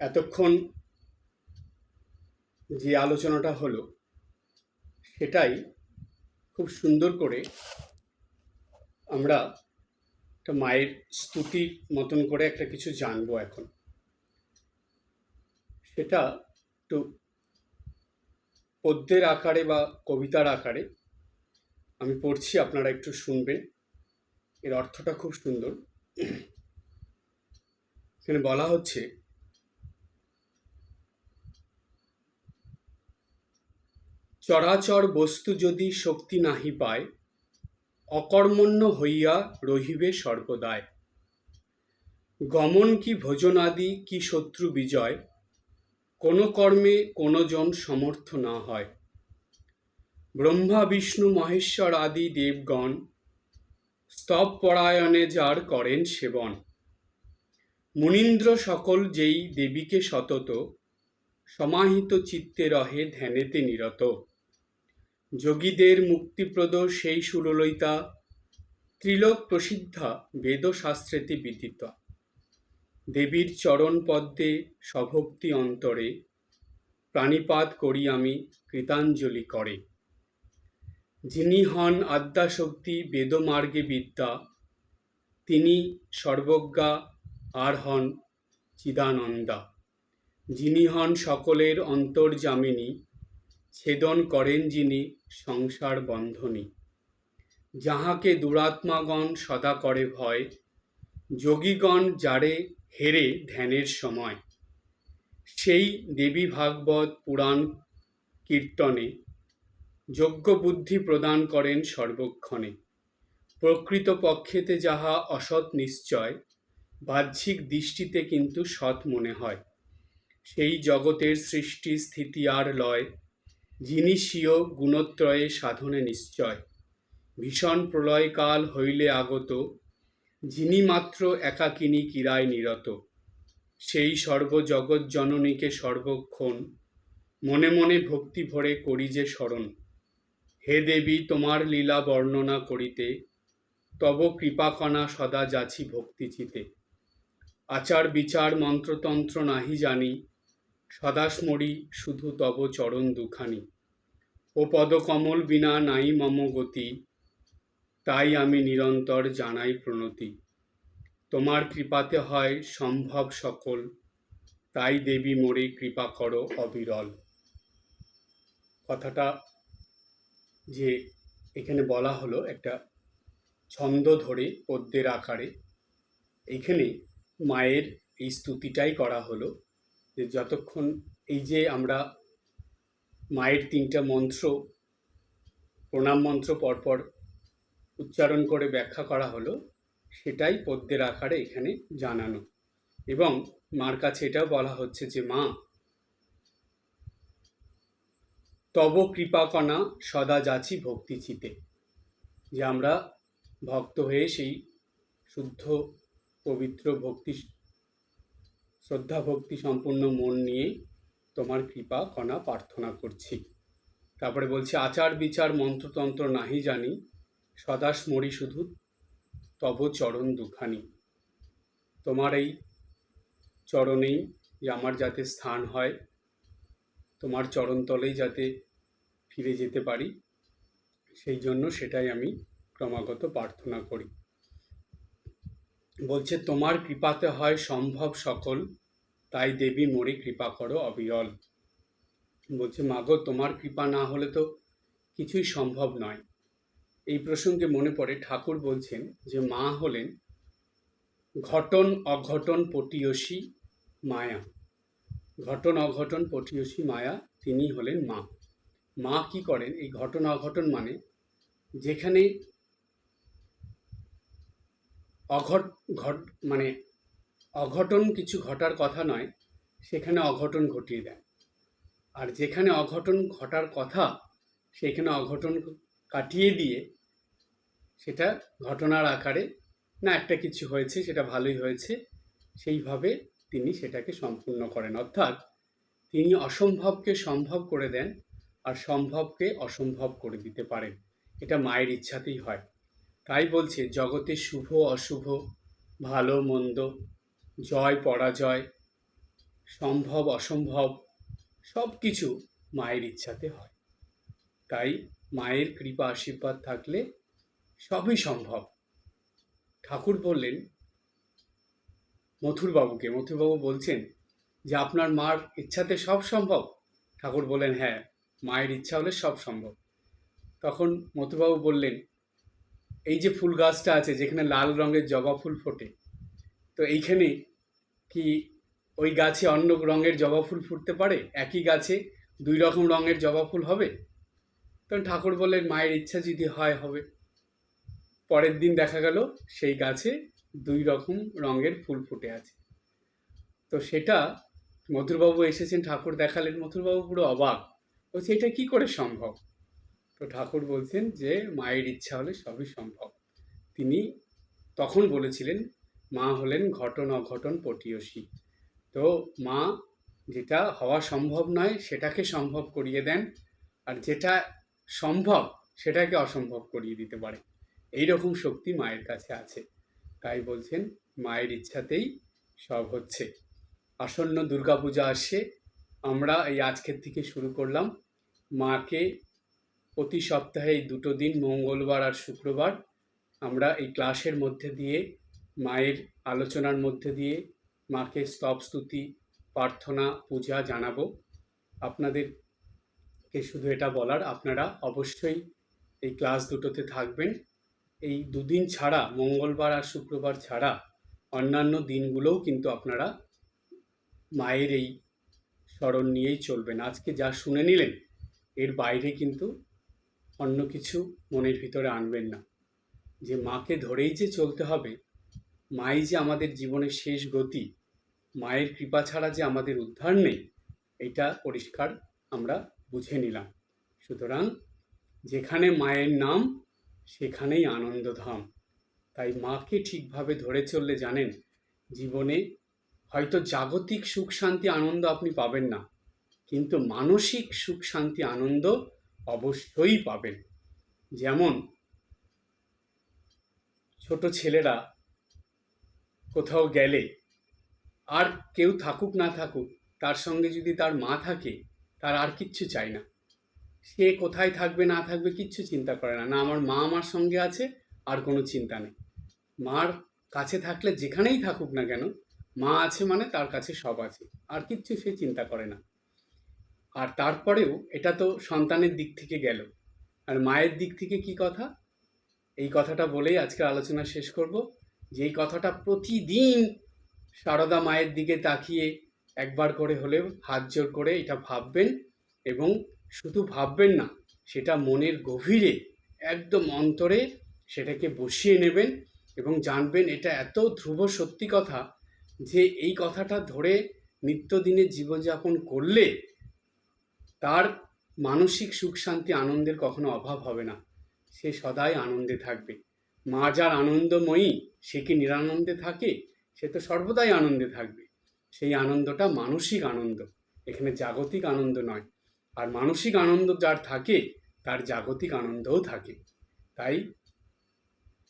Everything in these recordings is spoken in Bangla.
এতক্ষণ যে আলোচনাটা হলো, সেটাই খুব সুন্দর করে আমরা একটা মায়ের স্তুতির মতন করে একটা কিছু জানব এখন। সেটা একটু পদ্যের আকারে বা কবিতার আকারে আমি পড়ছি, আপনারা একটু শুনবেন। এর অর্থটা খুব সুন্দর। এখানে বলা হচ্ছে চরাচর বস্তু যদি শক্তি নাহি পায়, অকর্মণ্য হইয়া রহিবে সর্বদায় গমন কি ভোজনাদি, কি শত্রু বিজয়, কোনো কর্মে কোনো জন সমর্থ না হয়। ব্রহ্মা, বিষ্ণু, মহেশ্বর আদি দেবগণ স্তব পরায়ণে যার করেন সেবন। মুনীন্দ্র সকল যেই দেবীকে সতত, সমাহিত চিত্তে রহে ধ্যানেতে নিরত। যোগীদের মুক্তিপ্রদ সেই সুরলইতা ত্রিলোক প্রসিদ্ধা বেদশাস্ত্রেতে বিদিত। দেবীর চরণ পদ্মে সভক্তি অন্তরে প্রাণীপাত করি আমি কৃতাঞ্জলি করে। যিনি হন আদ্যাশক্তি বেদমার্গে বিদ্যা, তিনি সর্বজ্ঞা আর হন চিদানন্দা। যিনি হন সকলের অন্তর্যামিনী ছেদন করেন যিনি সংসার বন্ধনী। যাহাকে দুরাত্মাগণ সদা করে ভয়, যোগীগণ যারে হেরে ধ্যানের সময়। সেই দেবী ভাগবত পুরাণ কীর্তনে যোগ্য বুদ্ধি প্রদান করেন সর্বক্ষণে। প্রকৃত পক্ষেতে যাহা অসৎ নিশ্চয়, বাহ্যিক দৃষ্টিতে কিন্তু সৎ মনে হয়। সেই জগতের সৃষ্টি স্থিতি আর লয় যিনি গুণত্রয়ে সাধনে নিশ্চয়। ভীষণ প্রলয়কাল হইলে আগত যিনি মাত্র একাকিনী কিরায় নিরত। সেই সর্বজগৎ জননীকে সর্বক্ষণ মনে মনে ভক্তি ভরে করি যে স্মরণ। হে দেবী, তোমার লীলা বর্ণনা করিতে, তব কৃপাকণা সদা যাছি ভক্তিচিতে। আচার বিচার মন্ত্রতন্ত্র নাহি জানি সদা স্মরি শুধু তব চরণ দুখানি। ও পদকমল বিনা নাই মম গতি, তাই আমি নিরন্তর জানাই প্রণতি। তোমার কৃপাতে হয় সম্ভব সকল, তাই দেবী মোরে কৃপা করো অবিরল। কথাটা যে এখানে বলা হলো একটা ছন্দ ধরে পদ্যের আকারে এইখানে মায়ের এই স্তুতিটাই করা হলো। যে যতক্ষণ এই যে আমরা মায়ের তিনটা মন্ত্র, প্রণাম মন্ত্র পরপর উচ্চারণ করে ব্যাখ্যা করা হলো, সেটাই পদ্যের আকারে এখানে জানানো। এবং মার কাছে এটাও বলা হচ্ছে যে, মা, তব কৃপাকণা সদা যাচ্ছি ভক্তিচিতে যে আমরা ভক্ত হয়ে সেই শুদ্ধ, পবিত্র ভক্তি শ্রদ্ধা ভক্তি সম্পূর্ণ মন নিয়ে তোমার কৃপা কণা প্রার্থনা করছি। তারপরে বলছে, আচার বিচার মন্ত্রতন্ত্র নাহি জানি সদা স্মরি শুধু তব চরণ দুখানি। তোমার এই চরণেই যে আমার যাতে স্থান হয়, তোমার চরণতলেই যাতে ফিরে যেতে পারি, সেই জন্য সেটাই আমি ক্রমাগত প্রার্থনা করি। বলছে, তোমার কৃপাতে হয় সম্ভব সকল তাই দেবী মোরে কৃপা করো অবিরল। বলছে, মাগো, তোমার কৃপা না হলে তো কিছুই সম্ভব নয়। এই প্রসঙ্গে মনে পড়ে, ঠাকুর বলছেন যে, মা হলেন ঘটন অঘটন পটিয়সী মায়া। ঘটন অঘটন পটিয়সী মায়া, তিনি হলেন মা। মা কি করেন? এই ঘটন অঘটন মানে যেখানে অঘট ঘট মানে অঘটন কিছু ঘটার কথা নয়, সেখানে অঘটন ঘটিয়ে দেন আর যেখানে অঘটন ঘটার কথা, সেখানে অঘটন কাটিয়ে দিয়ে সেটা ঘটনার আকারে, না, একটা কিছু হয়েছে, সেটা ভালোই হয়েছে। সেইভাবে তিনি সেটাকে সম্পূর্ণ করেন। অর্থাৎ তিনি অসম্ভবকে সম্ভব করে দেন আর সম্ভবকে অসম্ভব করে দিতে পারেন। এটা মায়ের ইচ্ছাতেই হয়। তাই বলছে, জগতে শুভ, অশুভ, ভালো, মন্দ জয়, পরাজয়, সম্ভব, অসম্ভব সব কিছু মায়ের ইচ্ছাতে হয়। তাই মায়ের কৃপা, আশীর্বাদ থাকলে সবই সম্ভব। ঠাকুর বললেন, মথুরবাবুকে, মথুরবাবু বলছেন যে, আপনার মার ইচ্ছাতে সব সম্ভব? ঠাকুর বললেন হ্যাঁ মায়ের ইচ্ছা হলে সব সম্ভব। তখন মথুরবাবু বললেন, এই যে ফুল গাছটা আছে, যেখানে লাল রঙের জবা ফুল ফোটে, তো এইখানে কি ওই গাছে অন্য রঙের জবা ফুল ফুটতে পারে? একই গাছে দুই রকম রঙের জবা ফুল হবে? তখন ঠাকুর বললেন, মায়ের ইচ্ছা যদি হয়, হবে। পরের দিন দেখা গেল, সেই গাছে দুই রকম রঙের ফুল ফুটে আছে। তো সেটা মধুরবাবু এসেছেন, ঠাকুর দেখালেন। মধুরবাবু পুরো অবাক। বলছে, এটা কি করে সম্ভব? তো ঠাকুর বলছেন যে, মায়ের ইচ্ছা হলে সবই সম্ভব। তিনি তখন বলেছিলেন মা হলেন ঘটন অঘটন পটীয়সী। তো মা যেটা হওয়া সম্ভব নয়, সেটাকে সম্ভব করিয়ে দেন আর যেটা সম্ভব, সেটাকে অসম্ভব করিয়ে দিতে পারে। এই রকম শক্তি মায়ের কাছে আছে। তাই বলছেন, মায়ের ইচ্ছাতেই সব হচ্ছে। আসন্ন দুর্গাপূজা আসছে, আমরা এই আজকের থেকে শুরু করলাম। মাকে প্রতি সপ্তাহে দুটো দিন, মঙ্গলবার আর শুক্রবার, আমরা এই ক্লাসের মধ্যে দিয়ে মায়ের আলোচনার মধ্যে দিয়ে মাকে স্তব স্তুতি, প্রার্থনা, পূজা জানাব। আপনাদেরকে শুধু এটা বলার, আপনারা অবশ্যই এই ক্লাস দুটোতে থাকবেন। এই দুদিন ছাড়া, মঙ্গলবার আর শুক্রবার ছাড়া অন্যান্য দিনগুলোও কিন্তু আপনারা মায়ের এই স্মরণ নিয়েই চলবেন। আজকে যা শুনে নিলেন, এর বাইরে কিন্তু অন্য কিছু মনের ভিতরে আনবেন না। যে মাকে ধরেই যে চলতে হবে মাই যে আমাদের জীবনের শেষ গতি, মায়ের কৃপা ছাড়া যে আমাদের উদ্ধার নেই, এটা পরিষ্কার আমরা বুঝে নিলাম। সুতরাং যেখানে মায়ের নাম, সেখানেই আনন্দধাম। তাই মাকে ঠিকভাবে ধরে চললে জানেন, জীবনে হয়তো জাগতিক সুখ, শান্তি, আনন্দ আপনি পাবেন না, কিন্তু মানসিক সুখ, শান্তি, আনন্দ অবশ্যই পাবেন। যেমন ছোট ছেলেরা কোথাও গেলে আর কেউ থাকুক না থাকুক, তার সঙ্গে যদি তার মা থাকে, তার আর কিচ্ছু চাই না। সে কোথায় থাকবে, না থাকবে কিচ্ছু চিন্তা করে না। না, আমার মা আমার সঙ্গে আছে, আর কোনো চিন্তা নেই। মার কাছে থাকলে যেখানেই থাকুক না কেন, মা আছে মানে তার কাছে সব আছে, আর কিচ্ছু সে চিন্তা করে না। আর তারপরেও এটা তো সন্তানের দিক থেকে গেল। আর মায়ের দিক থেকে কি কথা? এই কথাটা বলেই আজকের আলোচনা শেষ করব। যে এই কথাটা প্রতিদিন সারদা মায়ের দিকে তাকিয়ে একবার করে হলেও হাত জোর করে এটা ভাববেন এবং শুধু ভাববেন না, সেটা মনের গভীরে, একদম অন্তরে সেটাকে বসিয়ে নেবেন এবং জানবেন এটা এত ধ্রুব সত্যি কথা যে এই কথাটা ধরে নিত্যদিনে জীবনযাপন করলে তার মানসিক সুখ শান্তি আনন্দের কখনো অভাব হবে না। সে সদাই আনন্দে থাকবে। মা যার আনন্দময়ী সে কি নিরানন্দে থাকে? সে তো সর্বদাই আনন্দে থাকবে। সেই আনন্দটা মানসিক আনন্দ। এখানে জাগতিক আনন্দ নয়। আর মানসিক আনন্দ যার থাকে, তার জাগতিক আনন্দও থাকে। তাই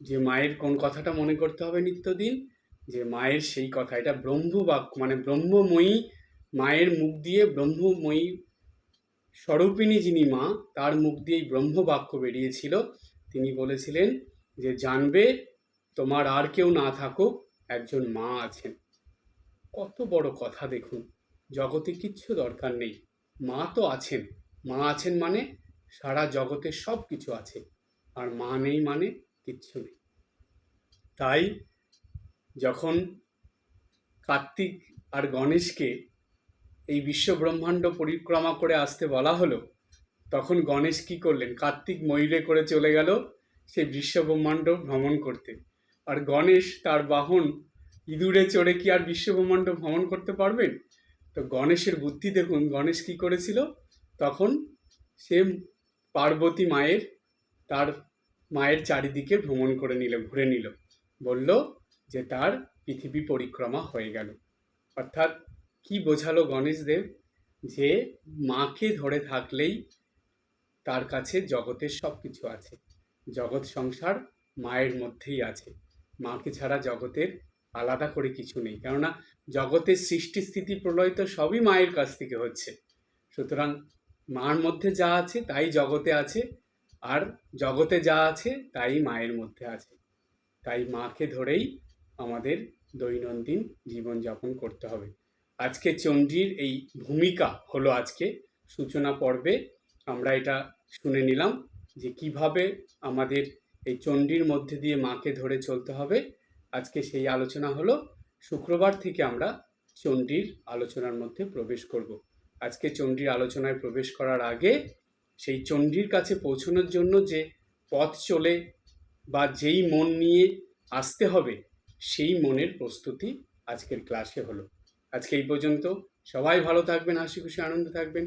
যে মায়ের কোন কথাটা মনে করতে হবে নিত্যদিন? যে মায়ের সেই কথা, এটা ব্রহ্মবাক্য মানে ব্রহ্মময়ী মায়ের মুখ দিয়ে ব্রহ্মময়ী স্বরূপিণী যিনি মা, তার মুখ দিয়েই ব্রহ্মবাক্য বেরিয়েছিল। তিনি বলেছিলেন যে জানবে তোমার আর কেউ না থাকুক, একজন মা আছেন। কত বড় কথা দেখুন, জগতে কিচ্ছু দরকার নেই। মা তো আছেন। মা আছেন মানে সারা জগতে সব কিছু আছে। আর মা নেই মানে কিচ্ছু নেই। তাই যখন কার্তিক আর গণেশকে এই বিশ্ব ব্রহ্মাণ্ড পরিক্রমা করে আসতে বলা হলো, তখন গণেশ কি করলেন? কার্তিক ময়ূরে করে চলে গেল সেই বিশ্বব্রহ্মাণ্ড ভ্রমণ করতে। আর গণেশ তার বাহন ইঁদুরে চড়ে কি আর বিশ্বব্রহ্মাণ্ড ভ্রমণ করতে পারবেন তো গণেশের বুদ্ধি দেখুন, গণেশ কি করেছিল? তখন সে পার্বতী মায়ের, তার মায়ের চারিদিকে ভ্রমণ করে নিল, ঘুরে নিল। বলল যে তার পৃথিবী পরিক্রমা হয়ে গেল। অর্থাৎ কি বোঝালো গণেশদেব যে মাকে ধরে থাকলেই তার কাছে জগতের সব কিছু আছে। জগৎ সংসার মায়ের মধ্যেই আছে। মাকে ছাড়া জগতের আলাদা করে কিছু নেই। কেননা জগতের সৃষ্টি স্থিতি প্রলয় তো সবই মায়ের কাছ থেকে হচ্ছে। সুতরাং মার মধ্যে যা আছে তাই জগতে আছে আর জগতে যা আছে তাই মায়ের মধ্যে আছে। তাই মাকে ধরেই আমাদের দৈনন্দিন জীবনযাপন করতে হবে। আজকে চণ্ডীর এই ভূমিকা হলো আজকে। সূচনা পর্বে আমরা এটা শুনে নিলাম। যে কীভাবে আমাদের এই চণ্ডীর মধ্যে দিয়ে মাকে ধরে চলতে হবে। আজকে সেই আলোচনা হলো, শুক্রবার থেকে আমরা চণ্ডীর আলোচনার মধ্যে প্রবেশ করব। আজকে চণ্ডীর আলোচনায় প্রবেশ করার আগে সেই চণ্ডীর কাছে পৌঁছানোর জন্য যে পথ চলে বা যেই মন নিয়ে আসতে হবে, সেই মনের প্রস্তুতি আজকের ক্লাসে হলো। আজকে এই পর্যন্ত সবাই ভালো থাকবেন, হাসি খুশি, আনন্দ থাকবেন।